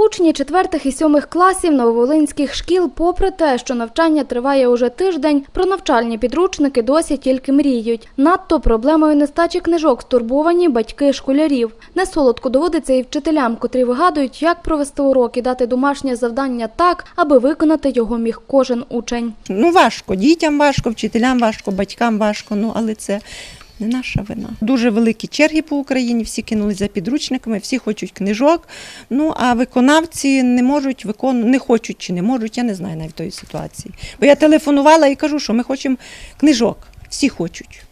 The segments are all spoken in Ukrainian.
Учні четвертих і сьомих класів нововолинських шкіл, попри те, що навчання триває уже тиждень, про навчальні підручники досі тільки мріють. Надто проблемою нестачі книжок стурбовані батьки школярів. Несолодко доводиться і вчителям, котрі вигадують, як провести урок і дати домашнє завдання так, аби виконати його міг кожен учень. Ну, важко, дітям важко, вчителям важко, батькам важко, ну але це не наша вина. Дуже великі черги по Україні, всі кинулись за підручниками, всі хочуть книжок. Ну а виконавці не можуть викон... не хочуть чи не можуть, я не знаю навіть тої ситуації. Бо я телефонувала і кажу, що ми хочемо книжок, всі хочуть.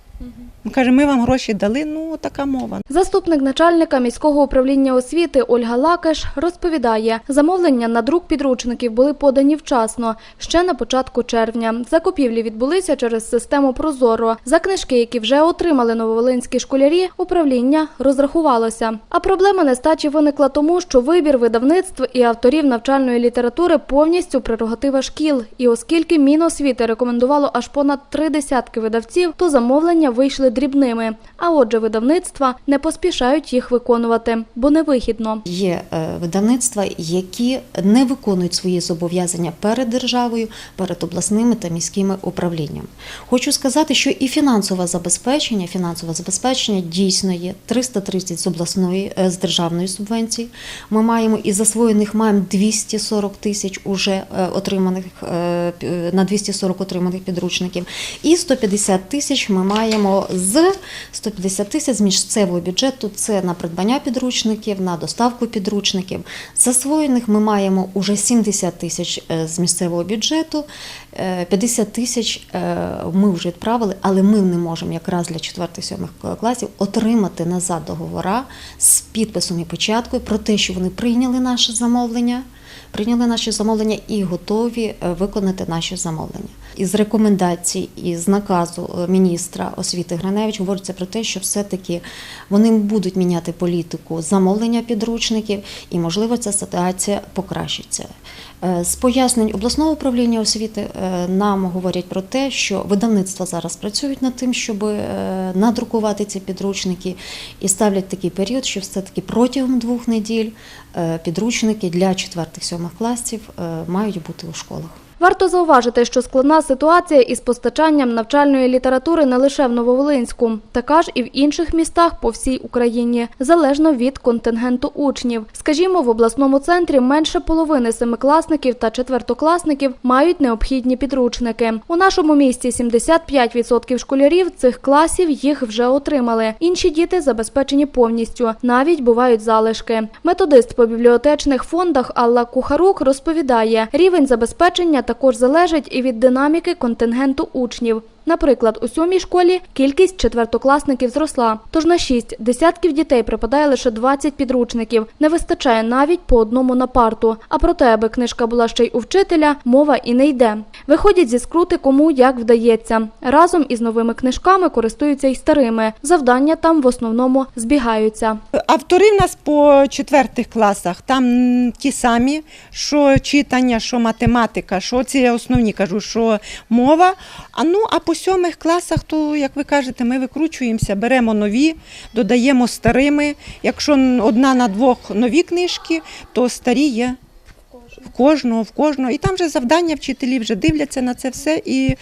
Каже, ми вам гроші дали, ну така мова. Заступник начальника міського управління освіти Ольга Лакеш розповідає, замовлення на друк підручників були подані вчасно, ще на початку червня. Закупівлі відбулися через систему Прозоро. За книжки, які вже отримали нововолинські школярі, управління розрахувалося. А проблема нестачі виникла тому, що вибір видавництв і авторів навчальної літератури повністю прерогатива шкіл. І оскільки Міносвіти рекомендувало аж понад три десятки видавців, то замовлення вийшли дрібними. А отже, видавництва не поспішають їх виконувати, бо невигідно. Є е, видавництва, які не виконують свої зобов'язання перед державою, перед обласними та міськими управліннями. Хочу сказати, що і фінансове забезпечення, фінансове забезпечення дійсно є 330 з обласної е, з державної субвенції. Ми маємо і засвоєних маємо 240 тисяч уже е, отриманих на 240 отриманих підручників, і 150 тисяч ми маємо з 150 тисяч з місцевого бюджету. Це на придбання підручників, на доставку підручників. Засвоєних ми маємо уже 70 тисяч е, з місцевого бюджету, е, 50 тисяч е, ми вже відправили, але ми не можемо якраз для 4-7 класів отримати назад договора з підписом і початкою про те, що вони прийняли наше замовлення. Прийняли наші замовлення і готові е, виконати наші замовлення. Із рекомендацій, із наказу е, міністра освіти Гриневич говориться про те, що все-таки вони будуть міняти політику замовлення підручників, і можливо ця ситуація покращиться. Е, З пояснень обласного управління освіти нам говорять про те, що видавництва зараз працюють над тим, щоб надрукувати ці підручники, і ставлять такий період, що все-таки протягом двох неділь підручники для 4-7 класів е, мають бути у школах. Варто зауважити, що складна ситуація із постачанням навчальної літератури не лише в Нововолинську, така ж і в інших містах по всій Україні, залежно від контингенту учнів. Скажімо, в обласному центрі менше половини семикласників та четвертокласників мають необхідні підручники. У нашому місті 75% школярів цих класів їх вже отримали. Інші діти забезпечені повністю, навіть бувають залишки. Методист по бібліотечних фондах Алла Кухарук розповідає, рівень забезпечення також залежить і від динаміки контингенту учнів. Наприклад, у сьомій школі кількість четвертокласників зросла, тож на шість десятків дітей припадає лише 20 підручників. Не вистачає навіть по одному на парту. А про те, аби книжка була ще й у вчителя, мова і не йде. Виходять зі скрути кому як вдається. Разом із новими книжками користуються й старими. Завдання там в основному збігаються. Автори в нас по четвертих класах, там ті самі, що читання, що математика, що ці основні кажу, що мова. А ну а по сьомих класах, то як ви кажете, ми викручуємося, беремо нові, додаємо старими. Якщо одна на двох нові книжки, то старі є. В кожного, в кожного. І там вже завдання вчителі вже дивляться на це все і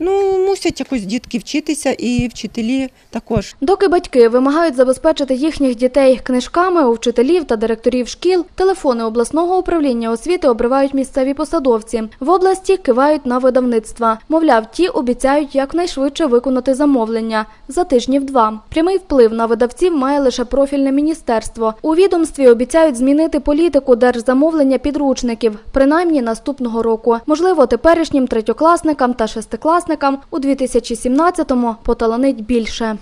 ну, мусять якось дітки вчитися, і вчителі також. Доки батьки вимагають забезпечити їхніх дітей книжками у вчителів та директорів шкіл, телефони обласного управління освіти обривають місцеві посадовці. В області кивають на видавництва. Мовляв, ті обіцяють якнайшвидше виконати замовлення за тижнів два. Прямий вплив на видавців має лише профільне міністерство. У відомстві обіцяють змінити політику держзамовлення підручників, принаймні наступного року. Можливо, теперішнім третьокласникам та шестикласникам у 2017-му поталанить більше.